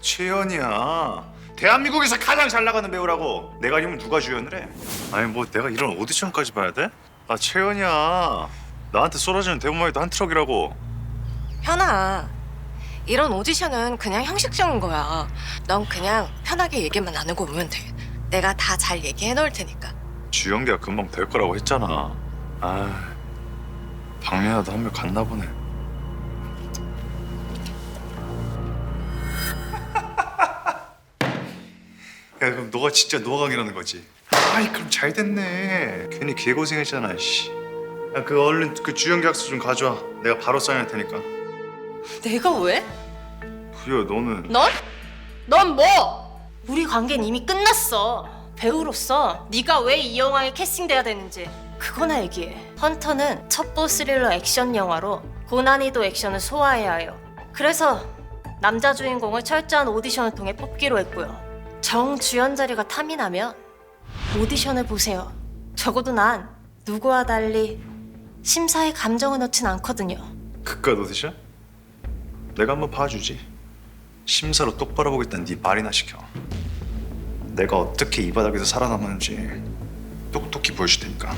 최연이야. 대한민국에서 가장 잘 나가는 배우라고. 내가 아니면 누가 주연을 해? 아니 뭐 내가 이런 오디션까지 봐야 돼? 나 최연이야. 나한테 쏟아지는 대본마이도 한 트럭이라고. 현아, 이런 오디션은 그냥 형식적인 거야. 넌 그냥 편하게 얘기만 나누고 오면 돼. 내가 다 잘 얘기해 놓을 테니까. 주연기가 금방 될 거라고 했잖아. 아, 박민아도 한 명 갔나 보네. 야, 그럼 너가 진짜 노아강이라는 거지? 아이, 그럼 잘 됐네. 괜히 개고생했잖아, 씨. 야, 그 얼른 그 주연 계약서 좀 가져와. 내가 바로 사인할 테니까. 내가 왜? 부여, 너는 넌? 넌 뭐? 우리 관계는 이미 끝났어. 배우로서 네가 왜 이 영화에 캐스팅돼야 되는지 그거나 얘기해. 헌터는 첩보 스릴러 액션 영화로 고난이도 액션을 소화해야 해요. 그래서 남자 주인공을 철저한 오디션을 통해 뽑기로 했고요. 정 주연 자리가 탐이 나면 오디션을 보세요. 적어도 난 누구와 달리 심사에 감정을 넣진 않거든요. 그깟 오디션? 내가 한번 봐주지. 심사로 똑바로 보겠다는 네 말이나 시켜. 내가 어떻게 이 바닥에서 살아남았는지 똑똑히 보여줄 테니까.